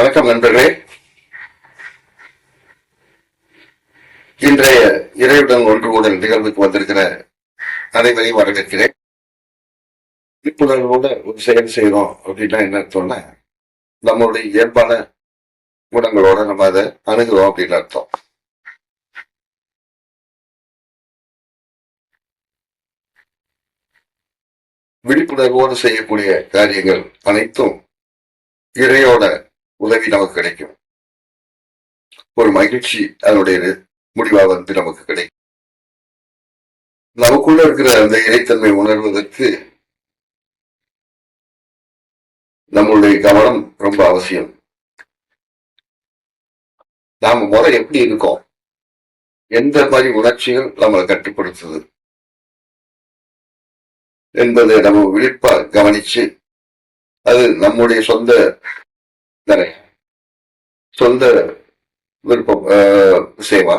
வணக்கம் நண்பர்களே. இன்றைய இறையுடன் ஒன்று கூடல் நிகழ்வுக்கு வந்திருக்கிற அனைவரையும் வரவேற்கிறேன். விழிப்புணர்வோட ஒரு செயல் செய்யறோம் அப்படின்னா என்ன அர்த்தம்னா நம்மளுடைய இயல்பான குணங்களோட நம்ம அதை அணுகிறோம் அப்படின்னு அர்த்தம். விழிப்புணர்வோடு செய்யக்கூடிய காரியங்கள் அனைத்தும் இறையோட உதவி நமக்கு கிடைக்கும். ஒரு மகிழ்ச்சி அதனுடைய முடிவா வந்து நமக்கு கிடைக்கும். நமக்குள்ள இருக்கிற அந்த இறைத்தன்மை உணர்வதற்கு நம்மளுடைய கவனம் ரொம்ப அவசியம். நாம முறை எப்படி இருக்கோம்? எந்த மாதிரி உணர்ச்சிகள் நம்மளை கட்டுப்படுத்துது? என்பதை நம்ம விழிப்பா கவனிச்சு அது நம்முடைய சொந்த நிறைய சொந்த விருப்பம் ஆஹ், விஷயமா?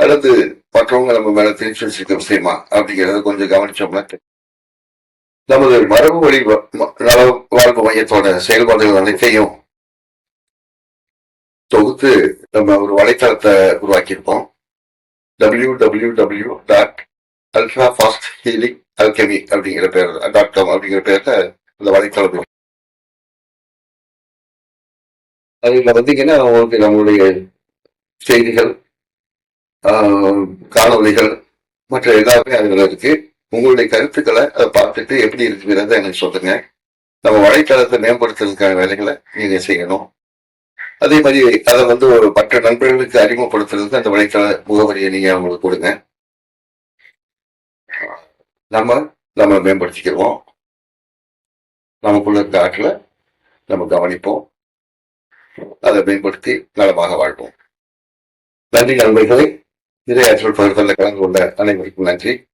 அல்லது மற்றவங்க நம்ம மேல திணிச்சு வச்சிருக்க விஷயமா? அப்படிங்கறத கொஞ்சம் கவனிச்சோம்னா நமது மரபு வழி நல வாழ்வு மையத்தோட செயல்பாடுகள் அனைத்தையும் தொகுத்து நம்ம ஒரு வலைத்தளத்தை உருவாக்கியிருப்போம் W W W dot ultra fast healing alchemy அப்படிங்கிற பேர் டாட் காம் அப்படிங்கிற பேர்ல அந்த வலைத்தளம் அதில் பார்த்தீங்கன்னா உங்களுக்கு நம்மளுடைய செய்திகள் காணொலிகள் மற்ற எல்லாமே அதில் இருக்கு. உங்களுடைய கருத்துக்களை அதை பார்த்துட்டு எப்படி இருக்குங்கிறத எனக்கு சொல்லுங்க. நம்ம வலைத்தளத்தை மேம்படுத்துறதுக்கான வேலைகளை நீங்க செய்யணும். அதே மாதிரி அதை வந்து ஒரு மற்ற நண்பர்களுக்கு அறிமுகப்படுத்துறதுக்கு அந்த வலைத்தள முகவரியை நீங்க அவங்களுக்கு கொடுங்க. நம்ம நம்ம மேம்படுத்திக்கிறோம். நமக்குள்ள இருக்க நம்ம கவனிப்போம். அதை பயன்படுத்தி நலமாக வாழ்வோம். நன்றி நண்பர்களே இதை ஆற்றல் பகிர்தலில் கலந்து கொண்ட அனைவருக்கும் நன்றி.